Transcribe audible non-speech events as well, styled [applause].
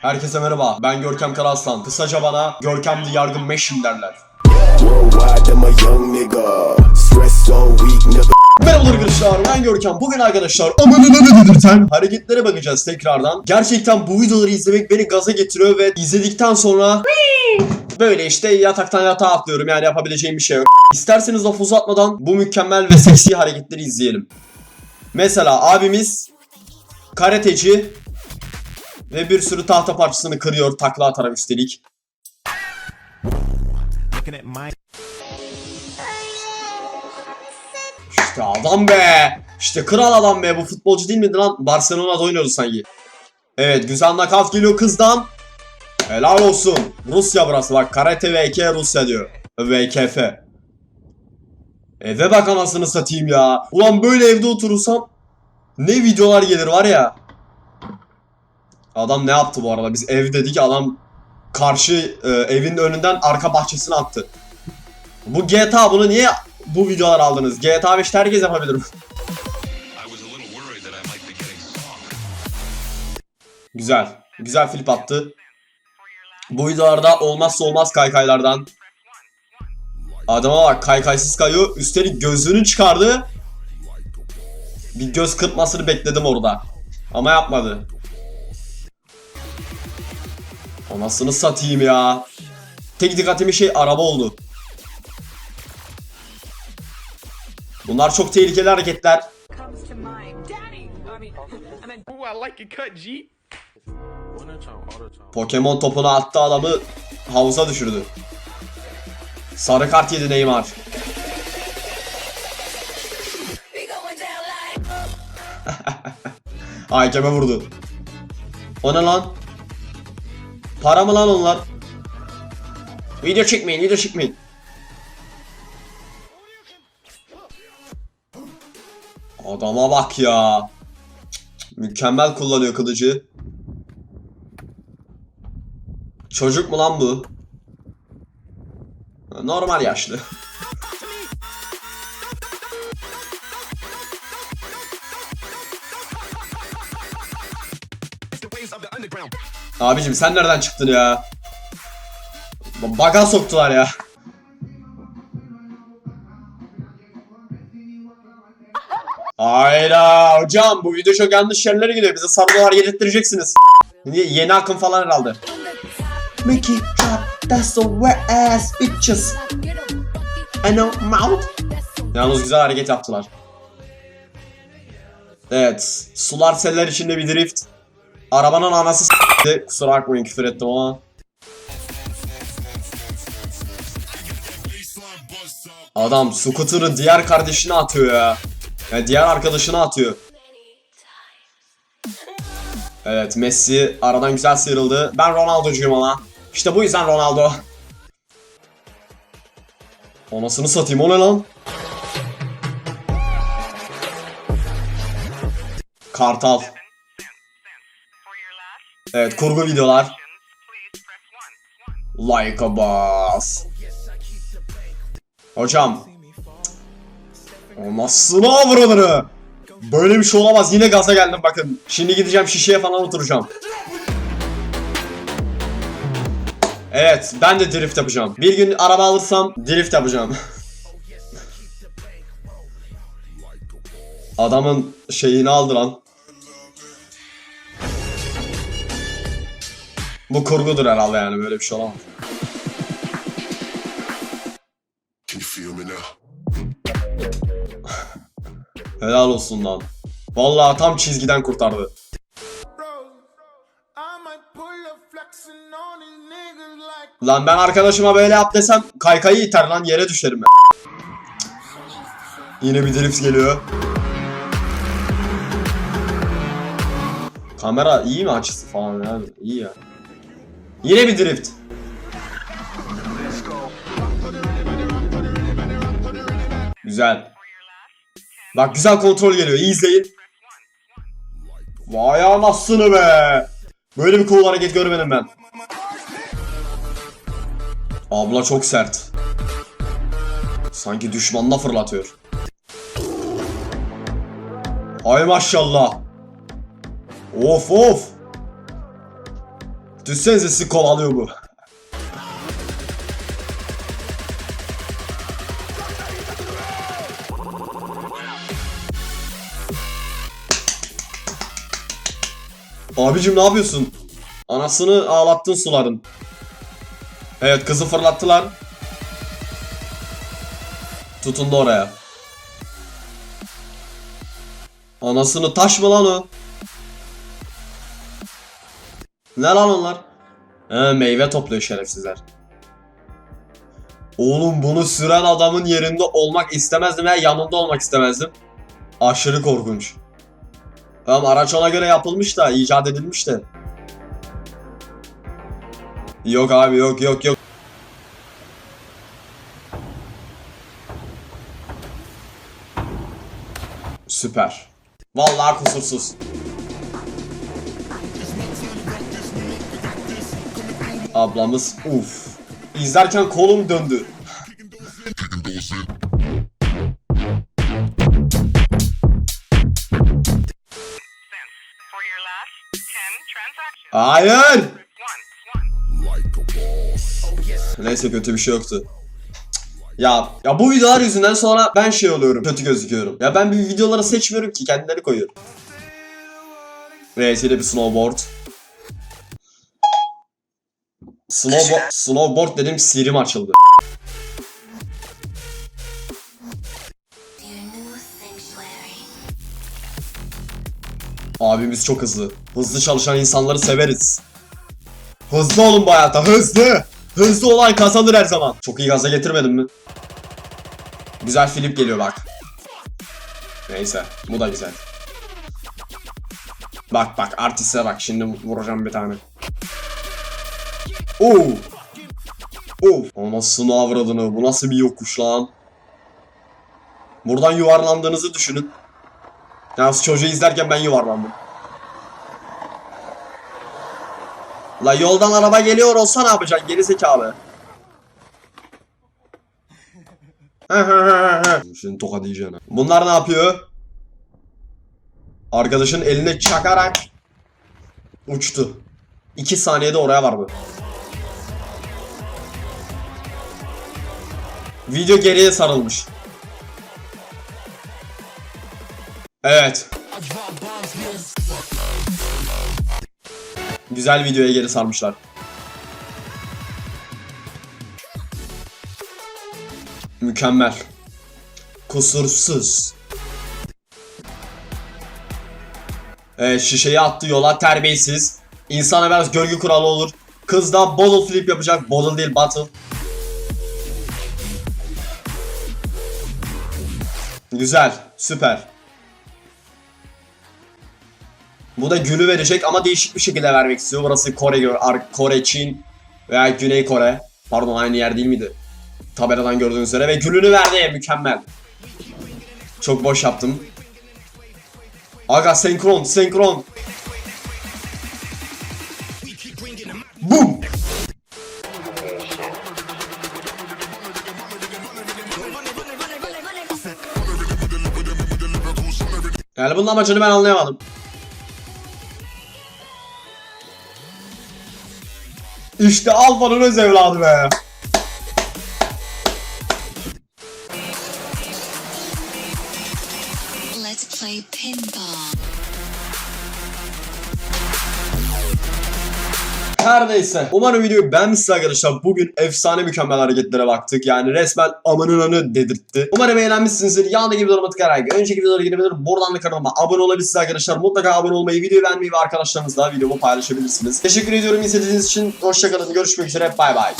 Herkese merhaba. Ben Görkem Karaslan. Kısaca bana Görkem the Yargın Meşin derler. Worldwide, I'm a young nigga. Stress so weak, never. Merhaba arkadaşlar ben Görkem. Bugün arkadaşlar amanını dedirten hareketlere bakacağız tekrardan. Gerçekten bu videoları izlemek beni gaza getiriyor ve izledikten sonra böyle işte yataktan yatağa atlıyorum yani yapabileceğim bir şey yok. İsterseniz laf uzatmadan bu mükemmel ve seksi hareketleri izleyelim. Mesela abimiz karateci ve bir sürü tahta parçasını kırıyor takla atarak üstelik. İşte adam be. İşte kral adam be. Bu futbolcu değil miydi lan? Barcelona'da oynuyordu sanki. Evet güzel nakavt geliyor kızdan. Helal olsun. Rusya burası bak. Karate VK Rusya diyor. VKF. Eve bak anasını satayım ya. Ulan böyle evde oturursam ne videolar gelir var ya. Adam ne yaptı bu arada? Biz ev dedik adam karşı e, evin önünden arka bahçesine attı. Bu GTA bunu niye bu videolar aldınız? GTA 5 herkes yapabilir. [laughs] Güzel. Güzel flip attı. Bu videolarda olmazsa olmaz kaykaylardan. Adama bak kaykaysız kayıyor. Üstelik gözlüğünü çıkardı. Bir göz kırpmasını bekledim orada. Ama yapmadı. Anasını satayım ya. Tek dikkatimi şey araba oldu. Bunlar çok tehlikeli hareketler. Pokemon topunu attı adamı havuza düşürdü. Sarı kart yedi Neymar. Hakeme [laughs] vurdu. O ne lan? Para mı lan onlar? Video çekmeyin, video çekmeyin. Adama bak ya. Mükemmel kullanıyor kılıcı. Çocuk mu lan bu? Normal yaşlı. Abicim sen nereden çıktın ya? Ba- Baga soktular ya. Hayda hocam bu video çok yanlış yerlere gidiyor. Bize sarılar yedirttireceksiniz. Yeni akım falan herhalde. İt drop, that's the wet ass bitches. I know mouth. Yalnız güzel hareket yaptılar. Evet. Sular seller içinde bir drift. Arabanın anası. Kusura bakmayın küfür ettim ama. Adam scooter'ı diğer kardeşine atıyor ya. Yani diğer arkadaşına atıyor. Evet Messi aradan güzel sıyrıldı. Ben Ronaldo'cuyum ama. İşte bu yüzden Ronaldo. Anasını satayım o ne lan? Kartal. Evet kurgu videolar. Like a boss. Hocam. Anasını avradını. Böyle bir şey olamaz. Yine gaza geldim bakın. Şimdi gideceğim şişeye falan oturacağım. Evet ben de drift yapacağım. Bir gün araba alırsam drift yapacağım. [laughs] Adamın şeyini aldı lan. Bu kurgudur herhalde yani böyle bir şey olamaz. [laughs] Helal olsun lan. Vallahi tam çizgiden kurtardı. Lan ben arkadaşıma böyle yap desem kaykayı iter lan yere düşerim ben. Yine bir drift geliyor. Kamera iyi mi açısı falan ya? İyi ya. Yine bir drift. Güzel. Bak güzel kontrol geliyor. İyi izleyin. Vay anasını be. Böyle bir cool hareket görmedim ben. Abla çok sert. Sanki düşmanına fırlatıyor. Ay maşallah. Of of. Düşsenize sizi kovalıyor bu. Abicim ne yapıyorsun? Anasını ağlattın suların. Evet kızı fırlattılar. Tutundu oraya. Anasını taş mı lan o? Ne lan onlar? He, meyve topluyor şerefsizler. Oğlum bunu süren adamın yerinde olmak istemezdim ve yanında olmak istemezdim. Aşırı korkunç. Tamam araç ona göre yapılmış da icat edilmiş de. Yok abi yok yok yok. Süper. Vallahi kusursuz. Ablamız uf. İzlerken kolum döndü. For your last 10 transactions. Hayır. Neyse kötü bir şey yoktu. Ya ya bu videolar yüzünden sonra ben şey oluyorum. Kötü gözüküyorum. Ya ben bir videoları seçmiyorum ki kendileri koyuyor. Neyse bir snowboard. Snowboard, snowboard dedim sirim açıldı. Abimiz çok hızlı. Hızlı çalışan insanları severiz. Hızlı olun bu hayatta hızlı. Hızlı olan kazanır her zaman. Çok iyi gaza getirmedim mi? Güzel flip geliyor bak. Neyse bu da güzel. Bak bak artiste bak şimdi vuracağım bir tane. Oo. Oo. Anasını avradını bu nasıl bir yokuş lan. Buradan yuvarlandığınızı düşünün. Yalnız çocuğu izlerken ben yuvarlandım. La yoldan araba geliyor olsa ne yapacaksın geri zekalı? [laughs] Şimdi toka diyeceksin. ha. Bunlar ne yapıyor? Arkadaşın eline çakarak uçtu. 2 saniyede oraya vardı. Video geriye sarılmış. Evet. Güzel videoya geri sarmışlar. Mükemmel. Kusursuz. Evet şişeyi attı yola terbiyesiz. İnsana biraz gölge kuralı olur. Kız da bottle flip yapacak. Bottle değil bottle. Güzel. Süper. Bu da gülü verecek ama değişik bir şekilde vermek istiyor. Burası Kore, Kore, Çin veya Güney Kore. Pardon aynı yer değil miydi? Tabeladan gördüğünüz üzere ve gülünü verdi. Mükemmel. Çok boş yaptım. Aga senkron, senkron. Boom. Yani bunun amacını ben anlayamadım. İşte Alfa'nın öz evladı be. Let's play pinball. Her neyse. Umarım videoyu beğenmişsiniz arkadaşlar. Bugün efsane mükemmel hareketlere baktık. Yani resmen amanın anı dedirtti. Umarım eğlenmişsinizdir. Yanındaki videolarıma tıklayarak önceki videolara girebilir. Buradan da kanalıma abone olabilirsiniz arkadaşlar. Mutlaka abone olmayı, videoyu beğenmeyi ve arkadaşlarınızla videomu paylaşabilirsiniz. Teşekkür ediyorum izlediğiniz için. Hoşçakalın. Görüşmek üzere. Bay bay.